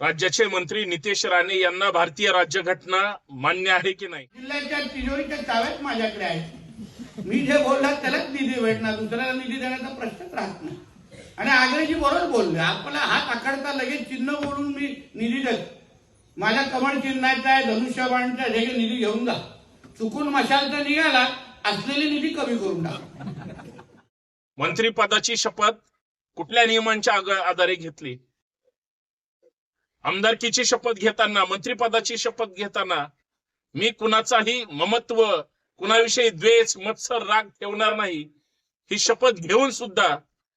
राज्याचे मंत्री नितेश राणे यांना भारतीय राज्यघटना मान्य आहे की नाही? जिल्ह्याच्या तिजोरीच्या चाव्याच माझ्याकडे आहेत. मी जे बोलला त्यालाच निधी भेटणार दुसऱ्याला निधी देण्याचा प्रश्नच राहत नाही. आणि आगळेजी बरोबर बोलले आपला हात आखडता लगेच चिन्ह बोलून मी निधी देतो. माझ्या कमळ चिन्हाचा आहे धनुष्यबाणचा हे निधी घेऊन जा. चुकून मशालचा निघाला असलेली निधी कमी करून टाका. मंत्रिपदाची शपथ कुठल्या नियमांच्या आधारे घेतली? आमदारकीची शपथ घेताना मंत्रिपदाची शपथ घेताना मी कुणाचाही ममत्व कुणाविषयी द्वेष मत्सर राग ठेवणार नाही. ही शपथ घेऊन सुद्धा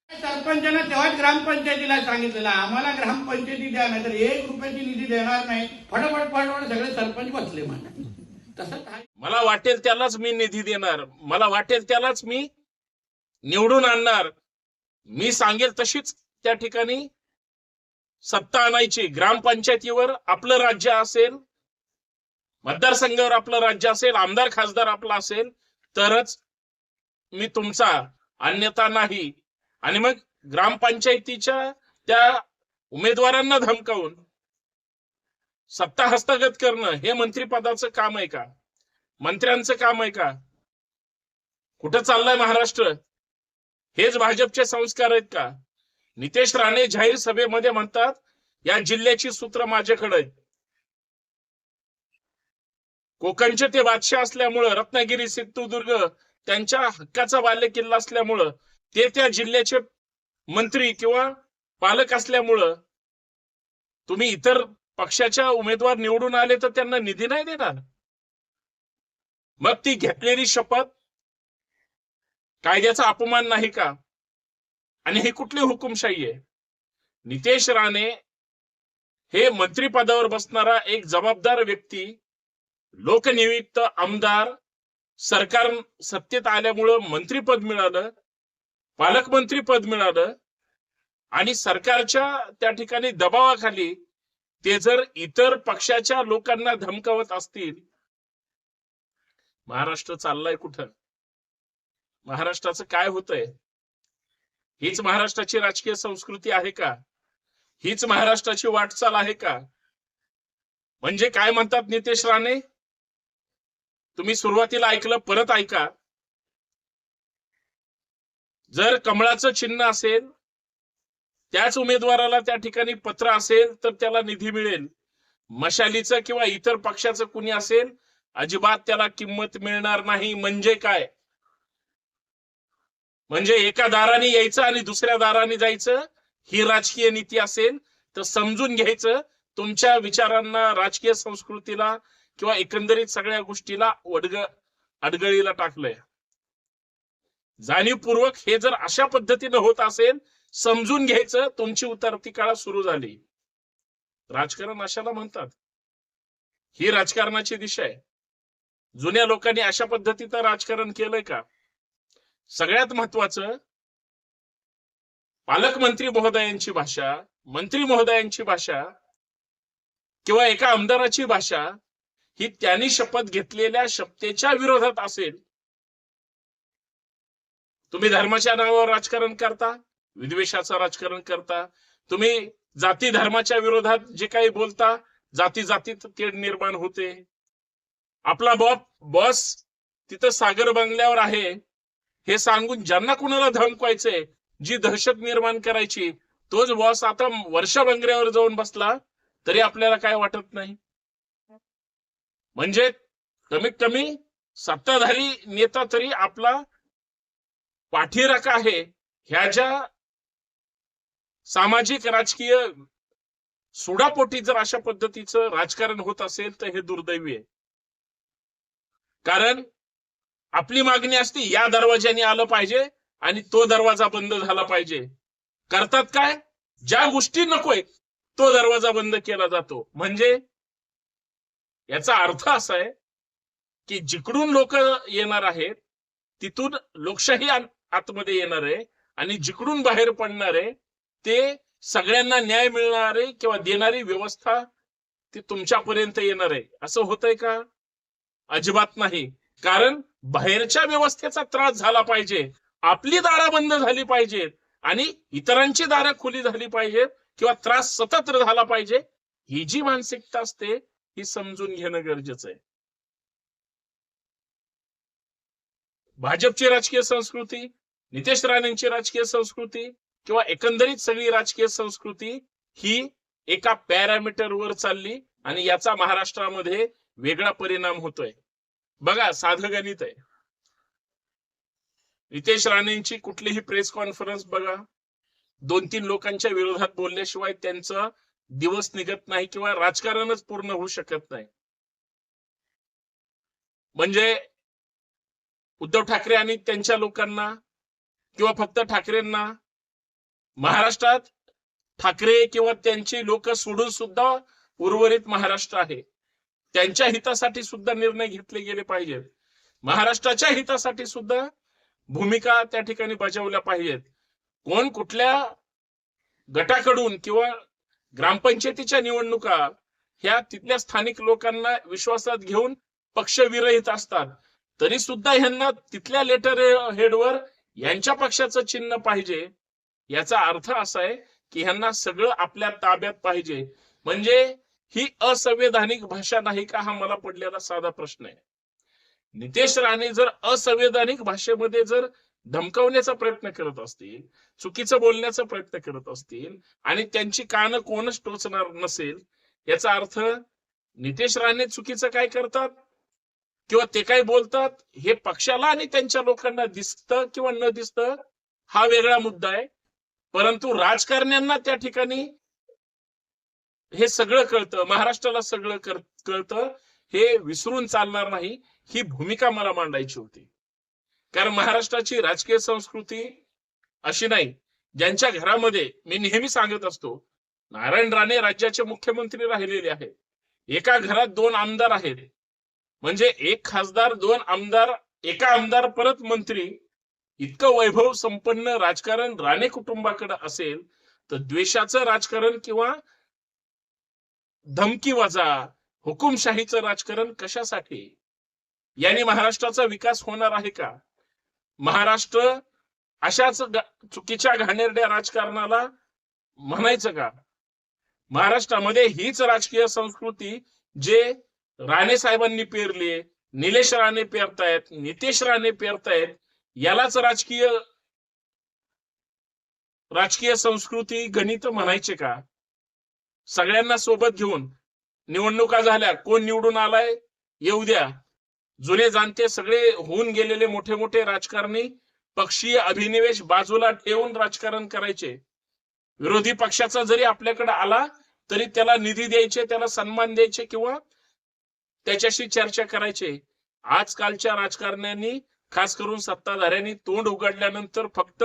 सरपंचानं तेव्हाच ग्रामपंचायतीला सांगितलेलं आम्हाला ग्रामपंचायती द्या नाही तर एक रुपयाची निधी देणार नाही. फटाफट फटाफट सगळे सरपंच बसले आहे. मला वाटेल त्यालाच मी निधी देणार. मला वाटेल त्यालाच मी निवडून आणणार. मी सांगेल तशीच त्या ठिकाणी. सत्ता आणायची. ग्रामपंचायतीवर आपलं राज्य असेल मतदारसंघावर आपलं राज्य असेल आमदार खासदार आपला असेल तरच मी तुमचा अन्यथा नाही. आणि मग ग्रामपंचायतीच्या त्या उमेदवारांना धमकावून सत्ता हस्तगत करणं हे मंत्रीपदाचं काम आहे का? मंत्र्यांचं काम आहे का? कुठं चाललंय महाराष्ट्र? हेच भाजपचे संस्कार आहेत का? नितेश राणे जाहीर सभेमध्ये म्हणतात या जिल्ह्याची सूत्र माझ्याकडे कोकणचे ते बादशाह असल्यामुळं रत्नागिरी सिंधुदुर्ग त्यांच्या हक्काचा बाल्य किल्ला असल्यामुळं ते त्या जिल्ह्याचे मंत्री किंवा पालक असल्यामुळं तुम्ही इतर पक्षाच्या उमेदवार निवडून आले तर त्यांना निधी नाही देणार. मग ती घेतलेली शपथ कायद्याचा अपमान नाही का? आणि हे कुठली हुकुमशाही आहे? नितेश राणे हे मंत्रिपदावर बसणारा एक जबाबदार व्यक्ती लोकनियुक्त आमदार सरकार सत्तेत आल्यामुळं मंत्रीपद मिळालं पालकमंत्री पद मिळालं आणि सरकारच्या त्या ठिकाणी दबावाखाली ते जर इतर पक्षाच्या लोकांना धमकावत असतील महाराष्ट्र चाललाय कुठं? महाराष्ट्राचं काय होतंय? हीच महाराष्ट्राची राजकीय संस्कृती आहे का? हीच महाराष्ट्राची वाटचाल आहे का? म्हणजे काय म्हणतात नितेश राणे? तुम्ही सुरुवातीला ऐकलं परत ऐका. जर कमळाचं चिन्ह असेल त्याच उमेदवाराला त्या ठिकाणी पत्र असेल तर त्याला निधी मिळेल. मशालीचं किंवा इतर पक्षाचं कुणी असेल अजिबात त्याला किंमत मिळणार नाही. म्हणजे काय? म्हणजे एका दाराने यायचं आणि दुसऱ्या दाराने जायचं ही राजकीय नीती असेल तर समजून घ्यायचं तुमच्या विचारांना राजकीय संस्कृतीला किंवा एकंदरीत सगळ्या गोष्टीला वडग अडगळीला टाकलंय. जाणीवपूर्वक हे जर अशा पद्धतीनं होत असेल समजून घ्यायचं तुमची उतरती काळा सुरू झाली. राजकारण अशाला म्हणतात. ही राजकारणाची दिशा आहे. जुन्या लोकांनी अशा पद्धतीचं राजकारण केलंय का? सगळ्यात महत्वाचं पालकमंत्री महोदयांची भाषा मंत्री महोदयांची भाषा किंवा एका आमदाराची भाषा ही त्यांनी शपथ घेतलेल्या शपथेच्या विरोधात असेल. तुम्ही धर्माच्या नावावर राजकारण करता विद्वेषाचं राजकारण करता तुम्ही जाती धर्माच्या विरोधात जे काही बोलता जाती जातीत तेढ निर्माण होते. आपला बॉप बॉस तिथं सागर बंगल्यावर आहे. हे सांगून ज्यांना कुणाला धमकवायचंय जी दहशत निर्माण करायची तोच बॉस आता वर्ष बंगल्यावर जाऊन बसला तरी आपल्याला काय वाटत नाही? म्हणजे कमीत कमी सत्ताधारी नेता तरी आपला पाठीराखा आहे. ह्या ज्या सामाजिक राजकीय सुडापोटी जर अशा पद्धतीचं राजकारण होत असेल तर हे दुर्दैवी आहे. कारण आपली मागणी असते या दरवाज्याने आलं पाहिजे आणि तो दरवाजा बंद झाला पाहिजे. करतात काय? ज्या गोष्टी नकोय तो दरवाजा बंद केला जातो. म्हणजे? याचा अर्थ असा आहे की जिकडून लोक येणार आहेत तिथून लोकशाही आत- आतमध्ये येणार आहे आणि जिकडून बाहेर पडणार आहे ते सगळ्यांना न्याय मिळणारे किंवा देणारी व्यवस्था ती तुमच्यापर्यंत येणार आहे. असं होतंय का? अजिबात नाही. कारण बाहेरच्या व्यवस्थेचा त्रास झाला पाहिजे आपली दारं बंद झाली पाहिजेत आणि इतरांची दारं खुली झाली पाहिजेत किंवा त्रास सतत झाला पाहिजे ही जी मानसिकता असते ही समजून घेणं गरजेचं आहे. भाजपची राजकीय संस्कृती नितेश राणेंची राजकीय संस्कृती किंवा एकंदरीत सगळी राजकीय संस्कृती ही एका पॅरामीटरवर चालली आणि याचा महाराष्ट्रामध्ये वेगळा परिणाम होतोय. बघा साधं गणित आहे. नितेश राणेंची कुठलीही प्रेस कॉन्फरन्स बघा. दोन तीन लोकांच्या विरोधात बोलल्याशिवाय त्यांचा दिवस निघत नाही किंवा राजकारणच पूर्ण होऊ शकत नाही. म्हणजे उद्धव ठाकरे आणि त्यांच्या लोकांना किंवा फक्त ठाकरेंना महाराष्ट्रात ठाकरे किंवा त्यांची लोक सोडून सुद्धा उर्वरित महाराष्ट्र आहे. त्यांच्या हितासाठी सुद्धा निर्णय घेतले गेले पाहिजेत महाराष्ट्राच्या हितासाठी सुद्धा भूमिका त्या ठिकाणी बजावल्या पाहिजेत. कोण कुठल्या गटाकडून किंवा ग्रामपंचायतीच्या निवडणुका ह्या तिथल्या स्थानिक लोकांना विश्वासात घेऊन पक्षविरहित असतात तरी सुद्धा ह्यांना तिथल्या लेटर हेडवर यांच्या पक्षाचं चिन्ह पाहिजे. याचा अर्थ असा आहे की ह्यांना सगळं आपल्या ताब्यात पाहिजे. म्हणजे ही असंवैधानिक भाषा नाही का हा मला पडलेला साधा प्रश्न आहे. नितेश राणे जर असंवैधानिक भाषेमध्ये जर धमकावण्याचा प्रयत्न करत असतील चुकीचं बोलण्याचा प्रयत्न करत असतील आणि त्यांची कानं कोणच टोचणार नसेल याचा अर्थ नितेश राणे चुकीचं काय करतात? किंवा ते काय बोलतात? हे पक्षाला आणि त्यांच्या लोकांना दिसतं किंवा न दिसतं हा वेगळा मुद्दा आहे. परंतु राजकारण्यांना त्या ठिकाणी हे सगळं कळतं महाराष्ट्राला सगळं कळतं. हे विसरून चालणार नाही ही भूमिका मला मांडायची होती. कारण महाराष्ट्राची राजकीय संस्कृती अशी नाही ज्यांच्या घरामध्ये मी नेहमी सांगत असतो नारायण राणे राज्याचे मुख्यमंत्री राहिलेले आहेत. एका घरात दोन आमदार आहेत. म्हणजे एक खासदार दोन आमदार एका आमदार परत मंत्री. इतकं वैभव संपन्न राजकारण राणे कुटुंबाकडे असेल तर द्वेषाचं राजकारण किंवा धमकी वजा हुकुमशाहीचं राजकारण कशासाठी? यांनी महाराष्ट्राचा विकास होणार आहे का? महाराष्ट्र अशाच चुकीच्या घाणेरड्या राजकारणाला म्हणायचं का? महाराष्ट्रामध्ये हीच राजकीय संस्कृती जे राणे साहेबांनी पेरली निलेश राणे पेरतायत नितेश राणे पेरतायत यालाच राजकीय राजकीय संस्कृती गणित म्हणायचे का? सगळ्यांना सोबत घेऊन निवडणुका झाल्या. कोण निवडून आलाय? येऊ द्या. जुने जाणते सगळे होऊन गेलेले मोठे मोठे राजकारणी पक्षीय अभिनिवेश बाजूला ठेवून राजकारण करायचे. विरोधी पक्षाचा जरी आपल्याकडे आला तरी त्याला निधी द्यायचे त्याला सन्मान द्यायचे किंवा त्याच्याशी चर्चा करायचे. आजकालच्या राजकारण्यांनी खास करून सत्ताधाऱ्यांनी तोंड उघडल्यानंतर फक्त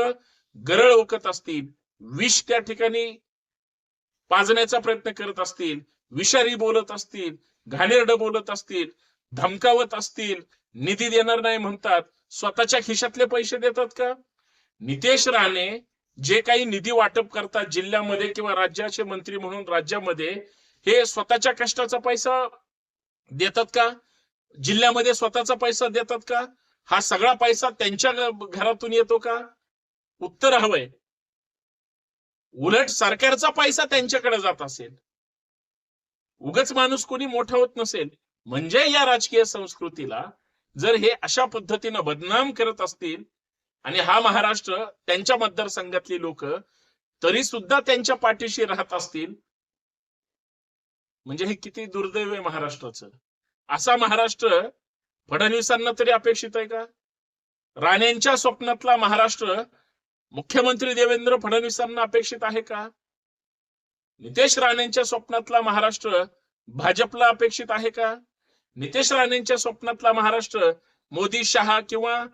गरळ ओकत असतील. विष त्या ठिकाणी पाजण्याचा प्रयत्न करत असतील विषारी बोलत असतील घाणेरड बोलत असतील धमकावत असतील निधी देणार नाही म्हणतात स्वतःच्या खिशातले पैसे देतात का? नितेश राणे जे काही निधी वाटप करतात जिल्ह्यामध्ये किंवा राज्याचे मंत्री म्हणून राज्यामध्ये हे स्वतःच्या कष्टाचा पैसा देतात का? जिल्ह्यामध्ये स्वतःचा पैसा देतात का? हा सगळा पैसा त्यांच्या घरातून येतो का? उत्तर हवंय. उलट सरकारचा पैसा त्यांच्याकडे जात असेल. उगच माणूस कोणी मोठा होत नसेल. म्हणजे या राजकीय संस्कृतीला जर हे अशा पद्धतीनं बदनाम करत असतील आणि हा महाराष्ट्र त्यांच्या मतदारसंघातली लोक तरी सुद्धा त्यांच्या पाठीशी राहत असतील. म्हणजे हे किती दुर्दैव आहे महाराष्ट्राचं. असा महाराष्ट्र फडणवीसांना तरी अपेक्षित आहे का? राणेंच्या स्वप्नातला महाराष्ट्र मुख्यमंत्री देवेंद्र फडणवीसांना अपेक्षित आहे का? नितेश राणेंच्या स्वप्नातला महाराष्ट्र भाजपला अपेक्षित आहे का? नितेश राणेंच्या स्वप्नातला महाराष्ट्र मोदी शहा किंवा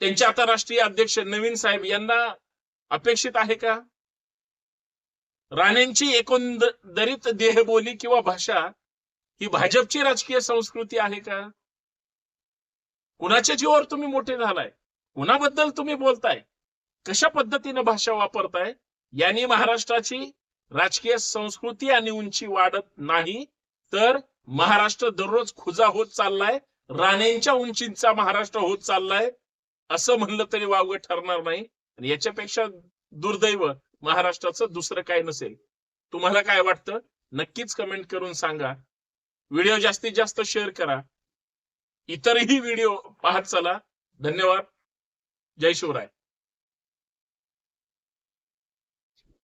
त्यांचे आता राष्ट्रीय अध्यक्ष नवीन साहेब यांना अपेक्षित आहे का? राणेंची एकंदरीत देहबोली किंवा भाषा ही भाजपची राजकीय संस्कृती आहे का? कुणाच्या जीवावर तुम्ही मोठे झालाय? कुणाबद्दल तुम्ही बोलताय? कशा पद्धतीनं भाषा वापरताय? यांनी महाराष्ट्राची राजकीय संस्कृती आणि उंची वाढत नाही तर महाराष्ट्र दररोज खुजा होत चाललाय राणेंच्या उंचींचा महाराष्ट्र होत चाललाय असं म्हणलं तरी वावग ठरणार नाही. आणि याच्यापेक्षा दुर्दैव महाराष्ट्राचं दुसरं काय नसेल. तुम्हाला काय वाटतं? नक्कीच कमेंट करून सांगा. व्हिडिओ जास्तीत जास्त शेअर करा. इतरही व्हिडिओ पाहत चला. धन्यवाद. जय शिवराय